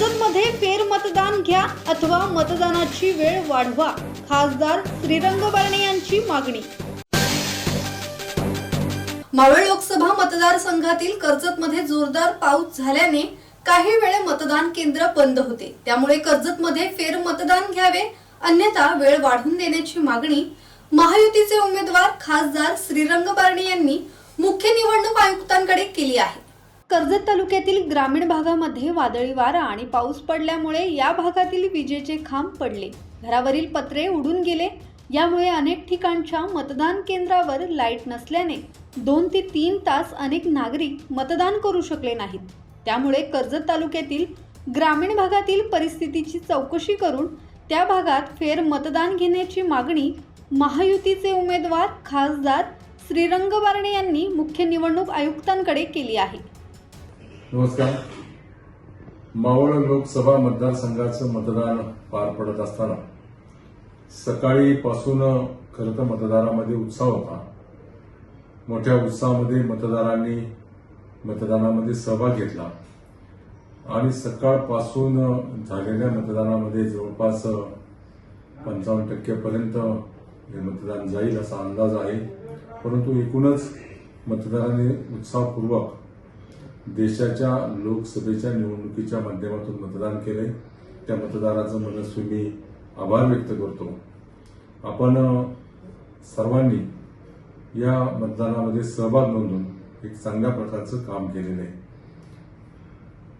मध्ये फेर मतदान घ्या अथवा मतदानाची वेळ वाढवा खासदार श्रीरंग बारणे यांची मागणी. मावळ लोकसभा मतदारसंघातील कर्जतमध्ये जोरदार पाऊस झाल्याने काही वेळे मतदान केंद्र बंद होते. त्यामुळे कर्जतमध्ये फेर मतदान घ्यावे अन्यथा वेळ वाढवून देण्याची मागणी महायुतीचे उमेदवार खासदार श्रीरंग बारणे यांनी मुख्य निवडणूक आयुक्तांकडे केली आहे. कर्जत तालुक्यातील ग्रामीण भागामध्ये वादळी वारा आणि पाऊस पडल्यामुळे या भागातील विजेचे खांब पडले. घरावरील पत्रे उडून गेले. यामुळे अनेक ठिकाणच्या मतदान केंद्रावर लाइट नसल्याने दोन ते तीन तास अनेक नागरिक मतदान करू शकले नाहीत. त्यामुळे कर्जत तालुक्यातील ग्रामीण भागातील परिस्थितीची चौकशी करून त्या भागात फेर मतदान घेण्याची मागणी महायुतीचे उमेदवार खासदार श्रीरंग बारणे यांनी मुख्य निवडणूक आयुक्तांकडे केली आहे. नमस्कार. मावळ लोकसभा मतदारसंघाचं मतदान पार पडत असताना सकाळीपासून खरं तर मतदारामध्ये उत्साह होता. मोठ्या उत्साहामध्ये मतदारांनी मतदानामध्ये सहभाग घेतला. आणि सकाळपासून झालेल्या मतदानामध्ये जवळपास पंचावन्न टक्केपर्यंत हे मतदान जाईल असा अंदाज आहे. परंतु एकूणच मतदारांनी उत्साहपूर्वक देशाच्या लोकसभेच्या निवडणुकीच्या माध्यमातून मतदान केले त्या मतदाराचं मनस्वी मी आभार व्यक्त करतो. आपण सर्वांनी या मतदानामध्ये सहभाग नोंदून एक चांगल्या प्रकारचं काम केलेलं आहे.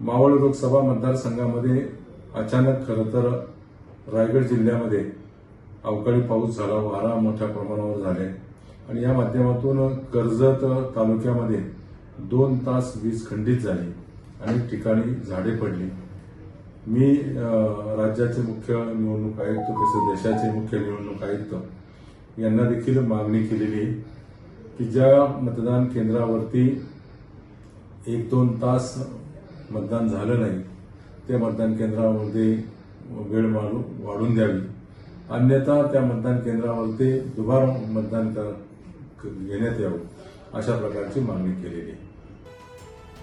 मावळ लोकसभा मतदारसंघामध्ये अचानक खरं तर रायगड जिल्ह्यामध्ये अवकाळी पाऊस झाला वारा मोठ्या प्रमाणावर झाले आणि या माध्यमातून कर्जत तालुक्यामध्ये दोन तास वीज खंडित झाली. अनेक ठिकाणी झाडे पडली. मी राज्याचे मुख्य निवडणूक आयुक्त तसेच देशाचे मुख्य निवडणूक आयुक्त यांना देखील मागणी केलेली आहे की ज्या मतदान केंद्रावरती एक दोन तास मतदान झालं नाही त्या मतदान केंद्रामध्ये वेळ वाढू- वाढून द्यावी. अन्यथा त्या मतदान केंद्रावरती दुबार मतदान कर- घेण्यात यावं अशा प्रकारची मागणी केलेली आहे.